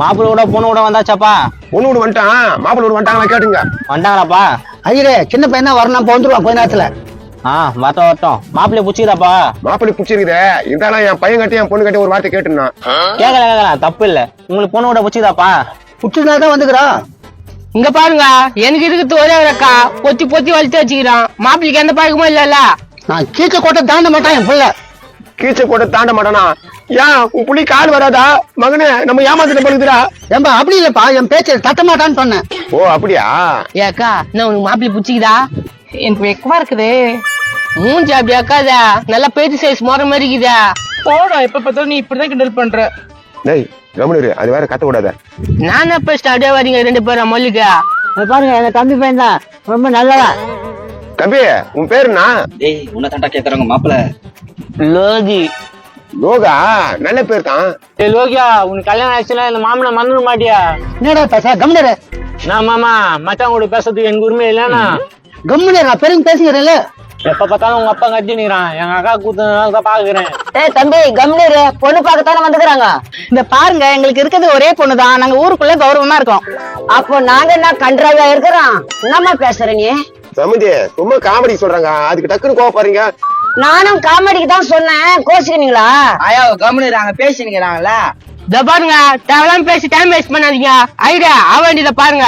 மாப்பிள்ளை கூட பொண்ணு கூட வந்தாச்சாப்பா? பொண்ணு வீடு வந்துட்டான் மாப்பிள்ளை வீடு வந்துட்டாங்களா கேட்டுங்க. வந்துட்டாங்களாப்பா ஐயரே சின்ன பையன் வரணும் இப்போ வந்துருவான் கொஞ்ச நேரத்துல. ஆ வரட்டும் வரட்டும். மாப்பிள்ளைய பிடிச்சிதாப்பா மாப்பிள்ளை பிடிச்சிருக்குதே இருந்தாலும் என் பையன் கட்டி என் பொண்ணு கட்டி ஒரு வார்த்தை கேட்டுனான். கேட்கல கேட்கல தப்பு இல்ல. உங்களுக்கு பொண்ணு கூட பிடிச்சிதாப்பா புற்றுனா தான் வந்துக்கிறான் இங்க பாருங்க எனக்கு இருக்கிறது ஒரே ஒரு அக்கா பொத்தி பொத்தி வளர்த்து வச்சுக்கிறான். மாப்பிள்ளைக்கு எந்த பழக்கமும் இல்லல்ல. நான் கீச்ச கோட்டை தாண்ட மாட்டான் என் பிள்ளை. கீச்சை போட்டு தாண்ட மாட்டானா? ஏன் உன் புள்ளி கால் வராதா? மகனே நம்ம ஏமாத்திட்டு பழுதுடா ஏம்பா அப்படி இல்லப்பா என் பேச்சை தட்ட மாட்டான்னு சொன்னேன். ஓ அப்படியா? ஏ அக்கா நான் உனக்கு மாப்பிள்ளை பிடிச்சிக்குதா? எனக்கு வெக்கமா இருக்குது. மூஞ்சி அப்படி அக்காதா? நல்லா பேச்சு சைஸ் மோற மாதிரி இருக்குதா? போடா எப்ப பார்த்தாலும் நீ இப்படிதான் கிண்டல் பண்ற. டேய் கவனிரு அது வேற கத்த கூடாத நான் எப்ப ஸ்டார்டே வரீங்க ரெண்டு பேரும் மல்லிகா? பாருங்க எங்க தம்பி பையன் தான். ரொம்ப நல்லவன். தம்பி உன் பேரு என்ன? டேய் உன்னை தாண்டா கேக்குறாங்க மாப்பிள லோகி. லோகா நல்ல பேர் தான். ஏ லோகியா உனக்கு கல்யாணம் ஆச்சுன்னா இந்த மாமனை மறந்துட மாட்டியா? என்னடா பேச கம்முனரு நான் மாமா மச்சான் கூட பேசுறதுக்கு எனக்கு உரிமை இல்லைன்னா? கம்முனரு நான் பெருங்க பேசுகிறேன்ல எப்ப பார்த்தாலும் உங்க அப்பா கத்தி நிக்கிறான். எங்க அக்கா கூத்து தான் பாக்குறேன் ஏய் தம்பி கம்னீரு பொண்ணு பார்க்கத்தானே வந்துக்கிறாங்க. இந்த பாருங்க எங்களுக்கு இருக்கிறது ஒரே பொண்ணு தான். நாங்க ஊருக்குள்ள கௌரவமா இருக்கோம். அப்போ நாங்க என்ன கன்றாவியா இருக்கிறோம்? என்னம்மா பேசுற நீ? சமுதி சும்மா காமெடி சொல்றாங்க. அதுக்கு டக்குன்னு கோவப்படுறீங்க. நானும் காமெடிக்கு தான் சொன்னேன். கோச்சுக்கினீங்களா? ஆயா கம்முனுறாங்க பேசினுங்கிறாங்கல்ல இத பாருங்க தேவையில்லாம பேசி டைம் வேஸ்ட் பண்ணாதீங்க. ஐடியா ஆ வேண்டியதை பாருங்க.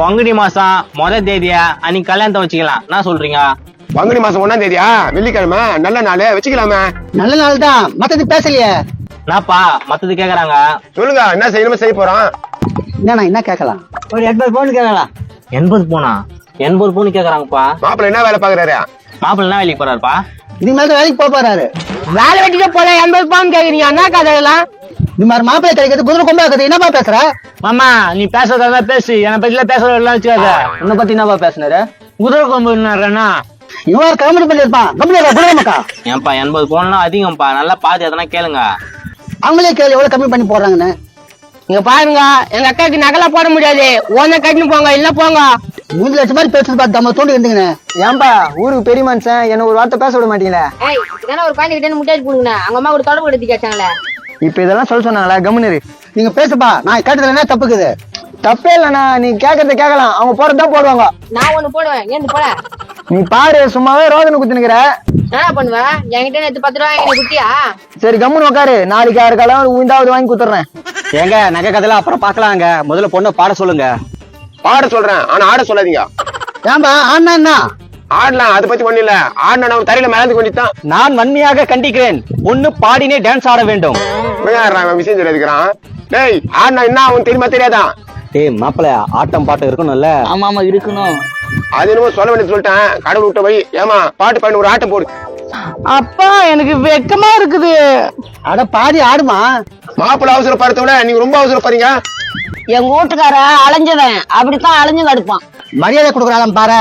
பங்குனி மாசம் முத தேதியா? அன்னைக்கு கல்யாணத்தை வச்சுக்கலாம். என்ன சொல்றீங்க? பங்குனி மாசம் ஒண்ணாம் தேதியா? வெள்ளிக்கிழமை நல்ல நாள் வச்சுக்கலாமே. நல்ல நாள் தான். மத்தது பேசலையே. என்னப்பா மத்தது கேக்குறாங்க? சொல்லுங்க என்ன செய்யணுமோ செய்ய போறோம். என்னண்ணா என்ன கேட்கலாம்? ஒரு எண்பது பவுன் கேட்கலாம். எண்பது போனா எண்பது பொண்ணு கேக்குறாங்கப்பா. மாப்பிள்ளை என்ன வேலை பாக்குறாரு மாப்பிள்ளை என்ன வேலைக்கு போறாருப்பா? இதுக்கு மேல வேலைக்கு போக போறாரு வேலை வெட்டிக்க போல எண்பது பவுன் கேக்குறீங்க. என்ன கதை எல்லாம் இது மாதிரி மாப்பிள்ளை கிடைக்கிறது குதிரை கொம்பா இருக்குது என்னப்பா பேசுற? மாமா நீ பேசுறதா பேசு. என்னை பத்தில பேசுறதெல்லாம் வச்சுக்காத. உன்னை பத்தி என்னப்பா பேசுனாரு குதிரை கொம்பு என்னன்னா இவன் காமெடி பண்ணிருப்பான் கம்முனரா குதிரமாக்கா ஏன்பா எண்பது போனா அதிகம்ப்பா. நல்லா பாத்து எதனா கேளுங்க. அவங்களே கேள்வி எவ்வளவு கம்மி பண்ணி போடுறாங்கன்னு. இங்க பாருங்க எங்க அக்காக்கு நகலா போட முடியாது. ஓன கட்டின்னு போங்க இல்ல போங்க. மூணு லட்சம் மாதிரி பேசுறது பார்த்து நம்ம தோண்டி இருந்துங்கண்ணே. ஏன்பா ஊருக்கு பெரிய மனுஷன் என்ன ஒரு வார்த்தை பேச விட மாட்டீங்களே? ஏய் இதெல்லாம் ஒரு பையன் கிட்ட முட்டாச்சு கொடுங்க அவங்க அம்மா கூட தொடர்பு எடுத்து கேட்டாங்களே இப்ப இதெல்லாம் சொல்ல சொன்னாங்களா கம்முனரு நீங்க பேசுப்பா நான் கேட்டதுல என்ன தப்புக்குது? தப்பே இல்லண்ணா நீ கேட்கறத கேட்கலாம். அவங்க போறதுதான் போடுவாங்க. நான் ஒண்ணு போடுவேன். ஏன் போட நீ பாரு சும்மாவே ரோதனை குத்துனுக்குற என்ன பண்ணுவேன் என்கிட்ட நேத்து பத்து ரூபாய் எனக்கு குட்டியா? சரி கம்முன்னு உட்காரு நாளைக்கு ஆறு காலம் உயிந்தாவது வாங்கி குத்துறேன் ஏங்க நகை கதையில அப்புறம் பாக்கலாங்க முதல்ல பொண்ணை பாட சொல்லுங்க. பாட சொல்றேன். ஆனா ஆட சொல்லாதீங்க. ஏன்பா ஆனா என்ன? ஆடலாம் அதை பத்தி ஒண்ணு இல்ல. ஆடினா நம்ம தரையில மேலந்து கொண்டித்தான் நான் வன்மையாக கண்டிக்கிறேன். பொண்ணு பாடினே டான்ஸ் ஆட வேண்டும். அவன் விஷயம் சொல்லிருக்கிறான் டேய் ஆடினா என்ன? அவன் தெரியுமா தெரியாதான் டேய் மாப்பிள ஆட்டம் பாட்டம் இருக்கணும்ல. ஆமா ஆமா இருக்கணும். அது என்னமோ சொல்ல வேண்டியது சொல்லிட்டேன். கடவுள் விட்ட போய் ஏமா பாட்டு பாடி ஒரு ஆட்டம் போடு. அப்பா எனக்கு வெக்கமா இருக்குது. அட பாதி ஆடுமா? மாப்பிள்ளை அவசரப்படுறத விட நீங்க ரொம்ப அவசரப்படுறீங்க. எங்க வீட்டுக்கார அலைஞ்சவன். அப்படித்தான் அலைஞ்சு கடுப்பான். மரியாதை கொடுக்குறாளாம் பாரு.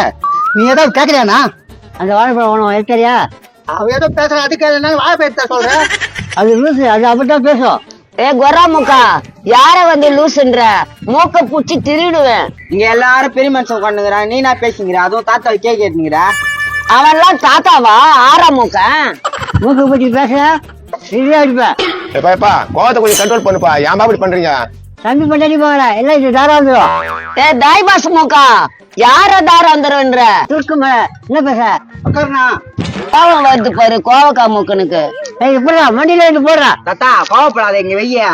நீ ஏதாவது கேக்குறியாண்ணா அந்த வாழைப்பழம் உனக்கு வைக்கிறியா அவ ஏதோ பேசுற அதுக்கு என்ன வாழை பேச சொல்ற? அது லூசு அது அப்படித்தான் பேசும். ஏ கொரா மூக்கா யார வந்து லூசுன்ற? மூக்க பூச்சி திருடுவேன். இங்க எல்லாரும் பெரிய மனுஷன் உட்காந்துங்கிறான் நீ நான் பேசிக்கிற? அதுவும் தாத்தா கே கேட்டுங்கிற அவன்லாம் தாத்தாவா? ஆறா மூக்க. மூக்க பூச்சி பேச. இதுவே அடிப்பேன் எப்பா எப்பா கோவத்தை கொஞ்சம் கண்ட்ரோல் பண்ணுப்பா. ஏன் அப்படி பண்றீங்க? தம்பி பண்ணி போகல எல்லாம் இது தாரா வந்துடும் ஏ தாய் பாஸ் மூக்கா? யார தாரா வந்துருன்ற துருக்குமே என்ன பேச? உட்காருண்ணா. கோவம் வருது பாரு கோவக்கா மூக்கனுக்கு. ஏய் இப்படிடா மண்டியில இருந்து போடுறான் தாத்தா கோவப்படாத இங்க வெய்ய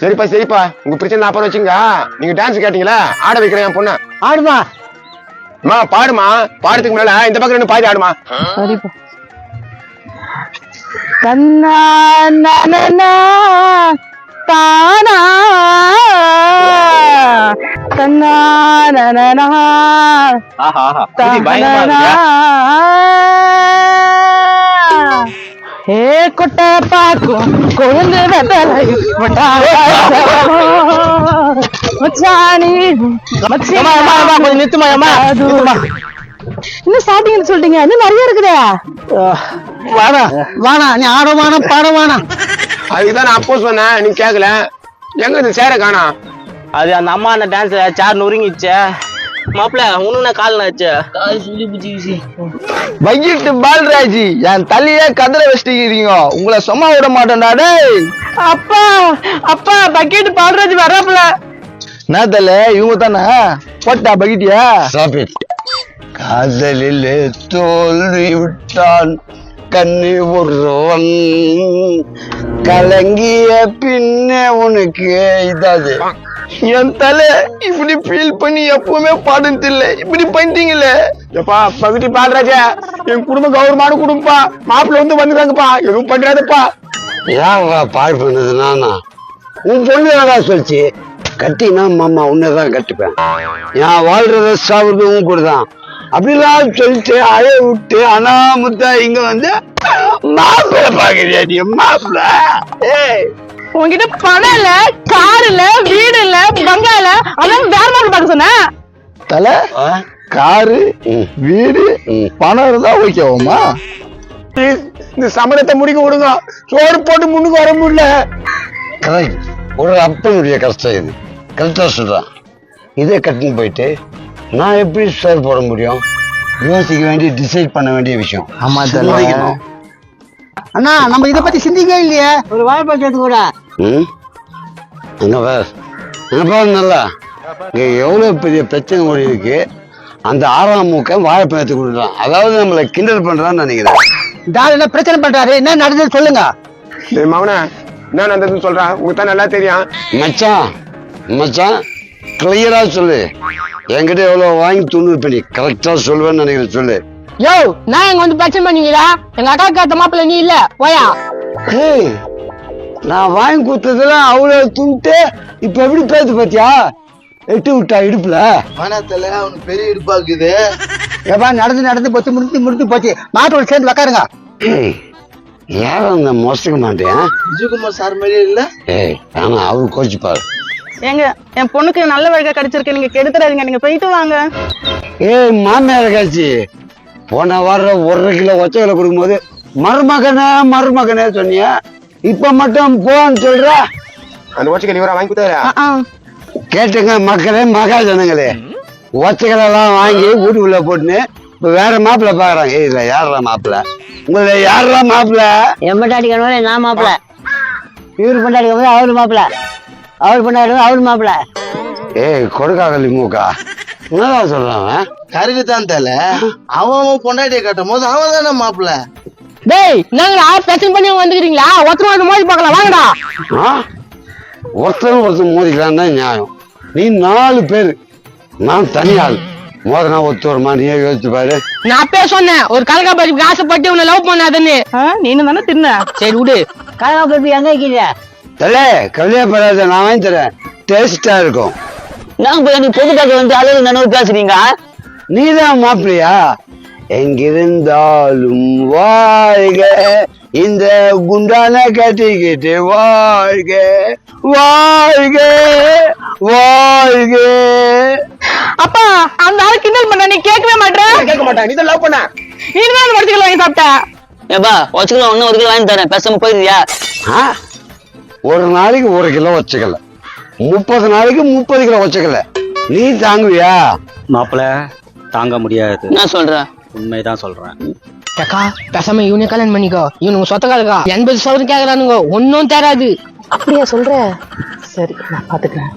சரிப்பா சரிப்பா. உங்க பிரச்சனை அப்புறம் வச்சுங்க நீங்க டான்ஸ் கேட்டீங்களா? ஆட வைக்கிறேன் என் பொண்ண. ஆடுமா அம்மா பாடுமா. பாடுறதுக்கு முன்னால இந்த பக்கம் ரெண்டு பாதி ஆடுமா. கண்ணா நனனா, தானா. கண்ணா நனனா, ஆஹா ஆஹா. ஏ கொட்டை பாக்கும் கொழுந்து வெத்தலை மச்சானி ஏம்மா, ஏம்மா, கொஞ்சம் நிறுத்துமா, ஏம்மா, நிறுத்துமா. இன்னும் ஸ்டார்டிங் சொல்லிட்டீங்க? இன்னும் நிறைய இருக்குதே. வாடா. வாடா நீ ஆட வேணாம் பாட வேணாம் அதுக்குதான் நான் அப்போ சொன்னேன் நீங்க கேட்கல எங்க இந்த சேர காணா? அது அந்த அம்மா அந்த டான்ஸ் சேர் நொறுங்கிச்சே மாப்பிள உனக்கு நான் கால் ஆச்சு கால் பால்ராஜி என் தலையே கதிரை வச்சுட்டீங்க உங்களை சும்மா விட மாட்டேன்டா டேய். அப்பா அப்பா பக்கெட் பாடுறது வராப்புல. என்ன தல இவங்க தானே? போட்டா Stop it. காதலில் தோல்வி விட்டான் கண்ணி ஒருவன் கலங்கிய பின்னே உனக்கு இதாது. என் தலை இப்படி ஃபீல் பண்ணி எப்பவுமே பாடுறது இல்ல இப்படி பண்ணிட்டீங்களே? எப்பா பகுதி பாடுறாஜா என் குடும்பம் கௌரவமான குடும்பப்பா மாப்பிள்ள வந்து வந்துருக்காங்கப்பா. எதுவும் பண்றாதப்பா ஏன் பாடு பண்ணது நானா? உன் பொண்ணு என்னடா சொல்லிச்சு கட்டினா மாமா உன்னைதான் கட்டிப்பேன். நான் வாழ்றத சாப்பிடுறது உன் கூட தான். அப்படிலாம் சொல்லிட்டு அழைய விட்டு அனாமுத்தா இங்க வந்து மாப்பிள்ள பாக்குறியா நீ மாப்பிள்ள உன்கிட்ட பணம் இல்ல கார் இல்ல வீடு இல்ல பங்களா இல்ல அதான் வேற மாதிரி பார்க்க சொன்ன. தலை? காரு ம். வீடு ம். பணம் இருந்தா ஓகேவாமா இந்த சமரத்தை முடிக்க விடுங்க சோறு போட்டு முன்னுக்கு வர முடியல. ஒரு அப்பனுடைய கஷ்டம் இது. கரெக்டா சொல்றான். இதே கட்டின்னு போயிட்டு நான் எப்படி சார் போட முடியும்? யோசிக்க வேண்டிய டிசைட் பண்ண வேண்டிய விஷயம். ஆமா தல. சிந்திக்கணும். அண்ணா நம்ம இத பத்தி சிந்திக்கவே இல்லையே. ஒரு வாழைப்பழத்தை கூட ம்? அங்க பார் அங்க பாரு நல்லா. இங்க எவ்வளவு பெரிய பிரச்சனை ஓடி இருக்கு. அந்த ஆறாம் மூக்க வாழைப்பழத்தை கொடுக்குறான். அதாவது நம்மளை கிண்டல் பண்றான்னு நினைக்கிறேன். டால் என்ன பிரச்சனை பண்றாரு? என்ன நடந்தது சொல்லுங்க. டேய் மவனே என்ன நடந்ததுன்னு சொல்றான் உங்களுக்கு தான் நல்லா தெரியும். மச்சான் மச்சான் கிளியரா சொல்லு. என்கிட்ட எவ்வளவு வாங்கி துண்ணூறு பண்ணி கரெக்டா சொல்லுவேன்னு நினைக்கிறேன் சொல்லு. யோ நான் இங்க வந்து பிரச்சனை பண்ணீங்களா எங்க அக்கா கேட்ட மாப்பிள்ள நீ இல்ல. போயா. நான் வாங்கி கொடுத்ததெல்லாம் அவ்வளவு துண்டு இப்ப எப்படி பேசு பாத்தியா? எட்டு விட்டா இடுப்புல? பணத்துல அவனுக்கு பெரிய இடுப்பாக்குது ஏப்பா நடந்து நடந்து போச்சு முடிஞ்சு முடிஞ்சு போச்சு. மாட்டோட சேர்ந்து உக்காருங்க. யாரும் அந்த மோசிக்க மாட்டேன் விஜயகுமார் சார் மாதிரியே இல்ல? ஏய் ஆனா அவரு கோச்சிப்பாரு. ஏங்க என் பொண்ணுக்கு நல்ல வழிகா கிடைச்சிருக்கு. நீங்க கெடுத்துறாதீங்க. நீங்க போயிட்டு வாங்க. ஏய் மாமியார் காட்சி போன வாரம் ஒரு கிலோ ஒச்சை கிலோ கொடுக்கும்போது மருமகனே மருமகனே சொன்னிய? இப்ப மட்டும் போன்னு சொல்ற? அந்த ஓச்சைக்கு நீ வாங்கி கொடுத்தாரு கேட்டுங்க மக்களே மகாஜனங்களே ஒச்சைகளெல்லாம் வாங்கி வீட்டுக்குள்ள போட்டுன்னு இப்ப வேற மாப்பிள்ள பாக்குறாங்க ஏய் இல்ல யாரா மாப்பிள்ள? உங்களை யாரா மாப்பிள்ள? என் பொண்டாட்டி கணவன் நான் மாப்பிள்ள. இவர் பொண்டாட்டி கணவன் அவரு மாப்பிள்ள. அவர் பொண்டாட்டி அவரு மாப்பிள்ள ஏய் கொடுக்காதலி மூக்கா. என்னடா சொல்றான்? கருக்கு தான் தல. அவன் அவன் பொண்டாட்டியை கட்டும் போது அவன் தானே மாப்பிள்ள டேய் நாங்களா பிரச்சனை பண்ணி வந்துக்கிறீங்களா? ஒருத்தர் வந்து மோதி பார்க்கலாம் வாங்கடா. ஆ? ஒருத்தன் ஒருத்தன் மோதிக்கலாம் தான் நியாயம். நீ நாலு பேர். நான் தனியாள் மோதனா ஒத்து வருமா? நீயே யோசிச்சு பாரு. நான் அப்பயே சொன்னேன் ஒரு கலக்கா படிப்புக்கு ஆசைப்பட்டு உன்னை லவ் பண்ணாதுன்னு. நீனு தானே தின்ன. சரி விடு. கலகா பருப்பு எங்க வைக்கிறீங்க? தலே கவலையப்படாத நான் வாங்கி தரேன். டேஸ்டா இருக்கும். நான் போய் எனக்கு பொது பார்க்க வந்து அழகு நினைவு பேசுறீங்க நீதான் மாப்பிள்ளையா? எங்கிருந்தாலும் வாழ்க. இந்த குண்டான கட்டிக்கிட்டு வாழ்க. வாழ்க. வாழ்க. அப்பா அந்த ஆள் கிண்டல் பண்ண நீ கேட்கவே மாட்டேன் கேட்க மாட்டான். நீ தான் லவ் பண்ண நீ தான் வாங்கி சாப்பிட்ட. ஏப்பா வச்சுக்கலாம் ஒன்னும் ஒரு கிலோ வாங்கி தரேன். பேசாம போயிருக்கியா ஆ? ஒரு நாளைக்கு ஒரு கிலோ வச்சுக்கல. முப்பது நாளைக்கு முப்பது கிலோ வச்சுக்கல. நீ தாங்குவியா? மாப்பிள தாங்க முடியாது. என்ன சொல்றேன் உண்மைதான் சொல்றேன். அக்கா பேசாம இவனே கல்யாணம் பண்ணிக்கோ. இவனுக்கு சொத்த காலுக்கா? எண்பது சவரம் கேக்குறானுங்க. ஒன்னும் தராது. அப்படியா சொல்ற? சரி நான் பாத்துக்கிறேன்.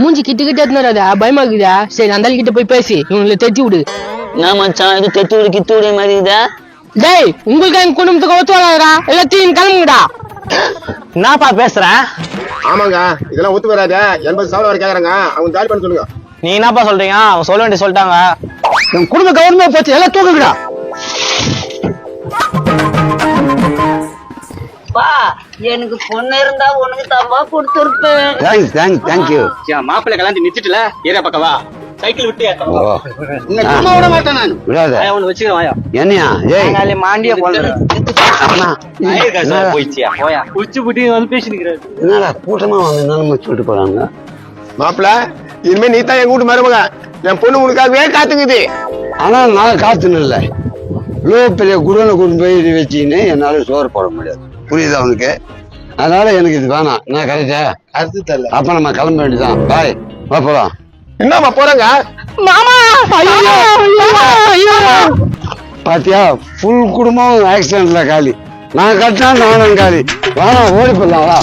மூஞ்சி கிட்ட கிட்ட எடுத்துறாத பயமா இருக்குதா? சரி அந்த கிட்ட போய் பேசி. இவங்களை தெத்தி விடு. என்ன மச்சான் இது தெத்து விடு கித்து விடு மாதிரி இதா டேய் உங்களுக்கு எங்க குடும்பத்துக்கு ஒத்து வராதா எல்லாத்தையும் கிளம்புங்கடா. என்னப்பா பேசுறேன் ஆமாங்க இதெல்லாம் ஒத்து வராத. எண்பது சவரம் வரை கேக்குறாங்க. அவங்க ஜாலி பண்ண சொல்லுங்க. நீ என்னப்பா சொல்றீங்க? அவங்க சொல்ல வேண்டிய சொல்லிட்டாங்க. என் குடும்ப கவர்மெண்ட் போச்சு. எல்லாம் தூக்குங்கடா. எனக்கு பொண்ணு இருந்தா உனக்கு தப்பா கொடுத்துருப்பேன். தேங்க்ஸ் தேங்க்ஸ் தேங்க்யூ மாப்பிள்ளை கல்யாணம் நிறுத்திட்டுல? ஏரியா பக்கவா சைக்கிள் விட்டு சும்மா விட மாட்டேன் நான். விடாத. ஒண்ணு வச்சுக்கிறேன் வாயா. என்னையா? ஏய். மாண்டிய போடுறேன். அண்ணா, என்னடா? போயிடுச்சியா? போயா. உச்சி புட்டி வந்து பேசினுக்கிறாரு. என்னடா கூட்டமா வந்து நம்ம சொல்லிட்டு போறாங்க? மாப்பிள இனிமே நீ தான் எங்க வீட்டு மருமக. என் பொண்ணு உனக்காகவே காத்துக்குது. ஆனா நான் காத்துன்னு இல்லை இவ்வளோ பெரிய குடோனை கொண்டு போய் இது வச்சுக்கின்னு என்னால சோறு போட முடியாது. புரியுதா உனக்கு? அதனால எனக்கு இது வேணாம். நான் கரெக்டா அடுத்து தல அப்ப நம்ம கிளம்ப வேண்டியதான் பாய் வா போலாம். என்னம்மா போறாங்க? மாமா ஐயோ ஐயோ பாத்தியா ஃபுல் குடும்பம் ஆக்சிடென்ட்ல காலி. நான் கட்டினா நானும் காலி. வாடா ஓடி போடலாம் வா.